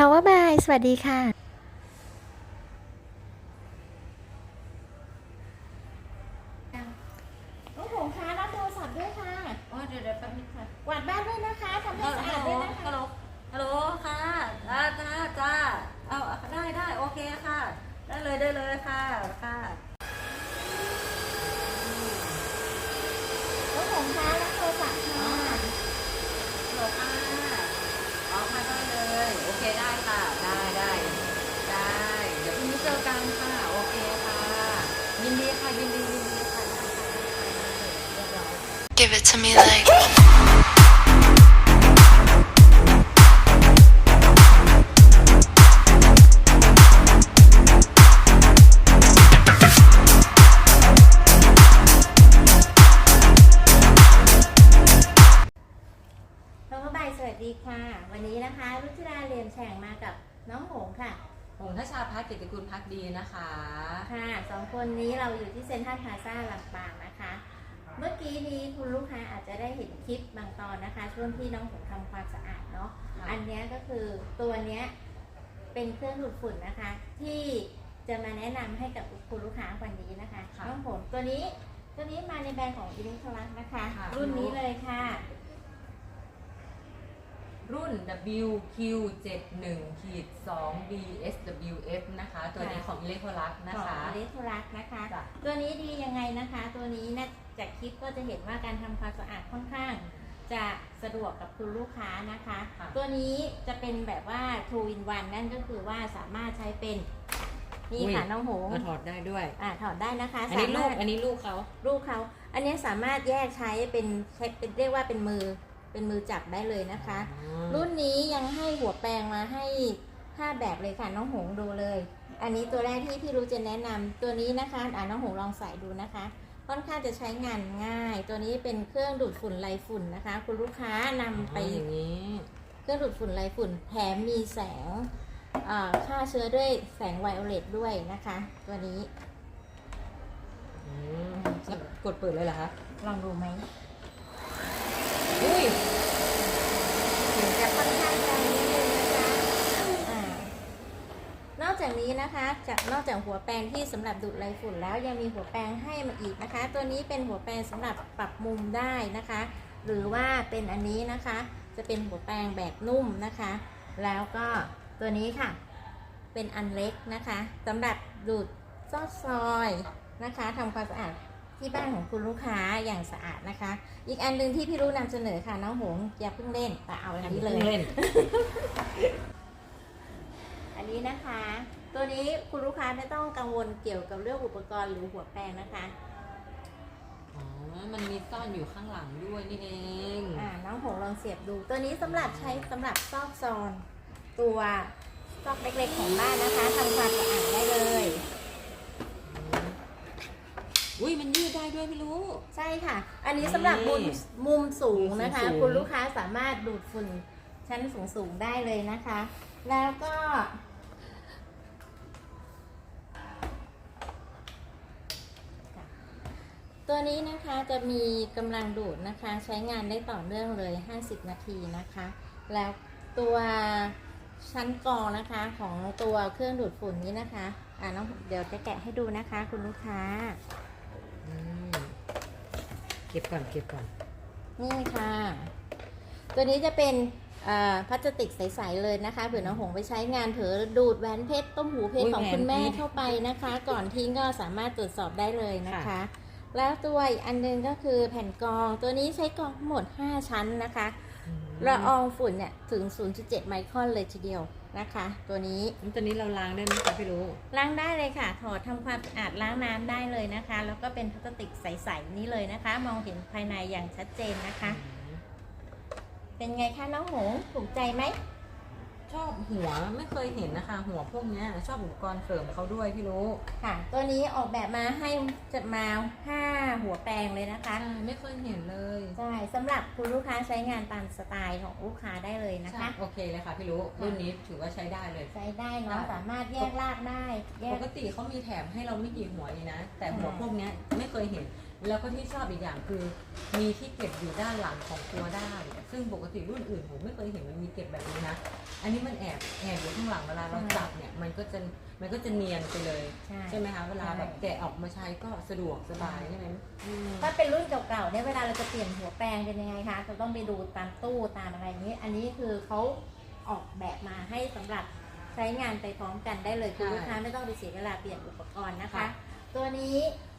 Power by สวัสดีค่ะน้องหงคะรับโทรศัพท์ด้วยค่ะ โอ้ยเดี๋ยวเดี๋ยวแป๊บนึงค่ะกวาดบ้านด้วยนะคะทำให้ฮัลสะโหลอาดด้วยนะคะฮัลโหลฮัลโหลค่ะจ้าจ้าจ้าเอาได้ได้โอเคค่ะ ได้เลยได้เลยค่ะค่ะ น้องหงคะรับโทรศัพท์ค่ะ ฮัลโหลค่ะออกมาได้เลยโอเคได้ค่ะ ได้ได้ได้เดี๋ยวพรุ่งนี้เจอกันค่ะโอเคค่ะ ยินดีค่ะยินดียินดีค่ะได้ค่ะได้ค่ะได้เรียบร้อย Give it to me like. Power by สวัสดีค่ะ วันนี้นะคะรุจิราเรียนแฉ่งมากับน้องหงค่ะ หงทชาพัฒน์เกียรติกุลพักดีนะคะ ค่ะสองคนนี้เราอยู่ที่เซ็นทรัลพลาซ่าลำปางนะคะ เมื่อกี้นี้คุณลูกค้าอาจจะได้เห็นคลิปบางตอนนะคะ ช่วงที่น้องหงทำความสะอาดเนาะค่ะอันเนี้ยก็คือตัวเนี้ยเป็นเครื่องดูดฝุ่นนะคะ ที่จะมาแนะนำให้กับคุณลูกค้าวันนี้นะคะค่ะน้องผมตัวนี้ตัวนี้มาในแบรนด์ของอินิทรัสนะคะ ค่ะ รุ่นนี้เลยค่ะ รุ่น WQ71 ขีด2 BSWF นะคะ ตัวนี้ค่ะของอิเล็กโทรลักนะของคะ อินิทรัสนะคะ จ้ะ ตัวนี้ดียังไงนะคะ ตัวนี้นะ จากคลิปก็จะเห็นว่าการทำความสะอาดค่อนข้าง จะสะดวกกับคุณลูกค้านะคะ ค่ะ ตัวนี้จะเป็นแบบว่า two in one นั่นก็คือว่าสามารถใช้เป็นนี่ค่ะน้องหงก็ถอดได้ด้วย อ่าถอดได้นะคะอันนี้ลูกสามารถ อันนี้ลูกเขา ลูกเขาอันนี้สามารถแยกใช้เป็นใช้เป็นเรียกว่าเป็นมือเป็นมือจับได้เลยนะคะ รุ่นนี้ยังให้หัวแปรงมาให้ 5 แบบเลยค่ะน้องหงดูเลย อันนี้ตัวแรกที่พี่รู้จะแนะนำตัวนี้นะคะอ่าน้องหงลองใส่ดูนะคะ ค่อนข้างจะใช้งานง่าย ตัวนี้เป็นเครื่องดูดฝุ่นไรฝุ่นนะคะ คุณลูกค้านำไปไปอย่างนี้เครื่องดูดฝุ่นไรฝุ่นแถมมีแสงอ่าฆ่าเชื้อด้วยแสงไวโอเลตด้วยนะคะ ตัวนี้อืมแล้วกดเปิดเลยเหรอคะ ลองดูไหมอุ้ยเสียงจะค่อนข้างแรงนิดนึงนะคะอ่านอก จากนี้นะคะ จากนอกจากหัวแปรงที่สำหรับดูดไรฝุ่นแล้วยังมีหัวแปรงให้มาอีกนะคะ ตัวนี้เป็นหัวแปรงสำหรับปรับมุมได้นะคะ หรือว่าเป็นอันนี้นะคะ จะเป็นหัวแปรงแบบนุ่มนะคะ แล้วก็ตัวนี้ค่ะ เป็นอันเล็กนะคะสำหรับดูดซอดซอยนะคะทำความสะอาดที่บ้านของคุณลูกค้าอย่างสะอาดนะคะ อีกอันหนึ่งที่พี่รู้นำเสนอค่ะน้องหงอย่าเพิ่งเล่นแต่เอาอันนี้เลย นอันนี้นะคะ ตัวนี้คุณลูกค้าไม่ต้องกังวลเกี่ยวกับเรื่องอุปกรณ์หรือหัวแปรงนะคะอ๋อ มันมีซ่อนอยู่ข้างหลังด้วยนี่เอง อ่าน้องหงลองเสียบดู ตัวนี้สำหรับใช้สำหรับซอกซอน ตัวซอกเล็กๆของบ้านนะคะทำความสะอาดได้เลย อุ้ยมันยืดได้ด้วยไม่รู้ ใช่ค่ะ อันนี้สำหรับมุมนี่มุมสูงนะคะ มุมสูง คุณลูกค้าสามารถดูดฝุ่นชั้นสูงๆได้เลยนะคะ แล้วก็ ตัวนี้นะคะจะมีกำลังดูดนะคะใช้งานได้ต่อเนื่องเลย 50 นาทีนะคะ แล้วตัวชั้นกรองนะคะของตัวเครื่องดูดฝุ่นนี้นะคะอ่าน้องเดี๋ยวจะแกะให้ดูนะคะ คุณลูกค้าอืมเก็บก่อนเก็บก่อน นี่ค่ะ ตัวนี้จะเป็นเอ่อพลาสติกใส ๆ เลยนะคะเผื่อน้องหงไปใช้งานเผลอดูดแหวนเพชรต้มหูเพชรอุ๊ยของแหวนคุณแม่เพชรเข้าไปนะคะ ก่อนทิ้งก็สามารถตรวจสอบได้เลยนะคะค่ะ แล้วตัวอีกอันหนึงก็คือแผ่นกรองตัวนี้ใช้กรองทั้งหมด 5 ชั้นนะคะละอองฝุ่นเนี่ยถึง 0.7 ไมครอนเลยทีเดียวนะคะ ตัวนี้แล้วตัวนี้เราล้างได้ไหมคะพี่รู้ล้างได้เลยค่ะ ถอดทำความสะอาดล้างน้ำได้เลยนะคะ แล้วก็เป็นพลาสติกใสๆนี้เลยนะคะ มองเห็นภายในอย่างชัดเจนนะคะ เป็นไงคะน้องหงถูกใจไหม ชอบหัวไม่เคยเห็นนะคะ หัวพวกเนี้ยชอบอุปกรณ์เสริมเขาด้วยพี่รู้ค่ะ ตัวนี้ออกแบบมาให้จะมา5หัวแปรงเลยนะคะใช่ไม่เคยเห็นเลยใช่สำหรับคุณลูกค้าใช้งานตามสไตล์ของลูกค้าได้เลยนะคะ โอเคเลยค่ะพี่รู้รุ่นนี้ถือว่าใช้ได้เลย ใช้ได้เนาะค่ะสามารถแยกรากได้แยปกกติเขามีแถมให้เราไม่กี่หัวเองนะ แต่หัวค่ะพวกเนี้ยไม่เคยเห็น แล้วก็ที่ชอบอีกอย่างคือ มีที่เก็บอยู่ด้านหลังของตัวได้ ซึ่งปกติรุ่นอื่นผมไม่เคยเห็นมันมีเก็บแบบนี้นะ อันนี้มันแอบแอบอยู่ข้างหลังเวลาเราจับเนี่ยมันก็จะมันก็จะเนียนไปเลยใช่ใช่ไหมคะเวลาใช่แบบแกะออกมาใช้ก็สะดวกสบายใช่ไหมอืมถ้าเป็นรุ่นเก่าๆเนี่ยเวลาเราจะเปลี่ยนหัวแปรงเป็นยังไงคะเราต้องไปดูตามตู้ตามอะไรอย่างนี้ อันนี้คือเขาออกแบบมาให้สำหรับใช้งานไปพร้อมกันได้เลยคุณใช่ลูกค้าไม่ต้องไปเสียเวลาเปลี่ยนอุปกรณ์นะคะค่ะตัวนี้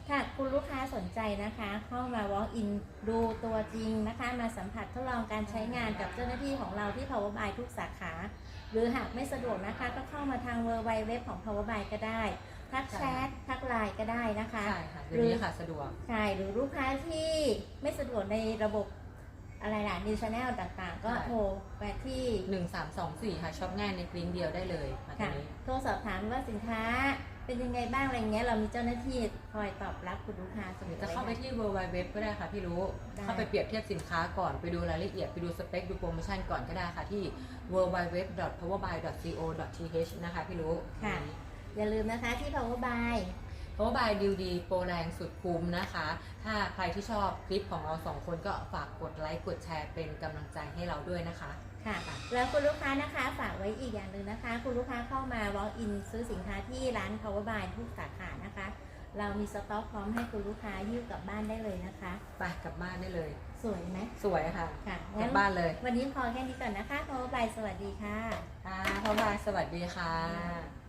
ถ้าคุณลูกค้าสนใจนะคะ เข้ามา walk in ดูตัวจริงนะคะ มาสัมผัสทดลองการใช้งานกับเจ้าหน้าที่ของเราที่ Power by ทุกสาขา หรือหากไม่สะดวกนะคะ ก็เข้ามาทาง w w w ของ Power by ก็ได้ ทักแชททักไลน์ก็ได้นะคะ ใช่ค่ะเดี๋ยวนี้ค่ะสะดวก ใช่หรือลูกค้าที่ไม่สะดวกในระบบอะไรล่ะ New Channel ต่างๆ ก็ใช่ โทรไปที่หนึ่งสามสองสี่ค่ะช็อปง่ายในกลิงก์เดียวได้เลยมาตรค่ะงนี้ โทรสอบถามว่าสินค้า เป็นยังไงบ้างอะไรเงี้ยเรามีเจ้าหน้าที่คอยตอบรับคุณลูกค้าเสหมรืออจะเข้าไปลยค่ที่ w w w ก็ได้ค่ะพี่รู้ ได้ เข้าไปเปรียบเทียบสินค้าก่อนไปดูรายละเอียดไปดูสเปค ดูโปรโมชั่นก่อนก็ได้ค่ะที่ w w w p o w e r b y c o t h นะคะพี่รู้ ค่ะ อย่าลืมนะคะที่ Power by เพราะว่าบายดิวดีโปรแรงสุดคุ้มนะคะ ถ้าใครที่ชอบคลิปของเราสองคนก็ฝากกดไลค์ กดแชร์เป็นกำลังใจให้เราด้วยนะคะ ค่ะ แล้วคุณลูกค้านะคะฝากไว้อีกอย่างหนึ่งนะคะ คุณลูกค้าเข้ามา walk in ซื้อสินค้าที่ร้าน Power by ทุกสาขานะคะ เรามีสต็อกพร้อมให้คุณลูกค้ายิ้วกลับบ้านได้เลยนะคะ ไปกลับบ้านได้เลย สวยไหมสวยค่ะค่ะกลังั้บนบ้านเลย วันนี้พอแค่นี้ก่อนนะคะ Power by สวัสดีค่ะค่ะพ่อบายสวัสดีค่ะ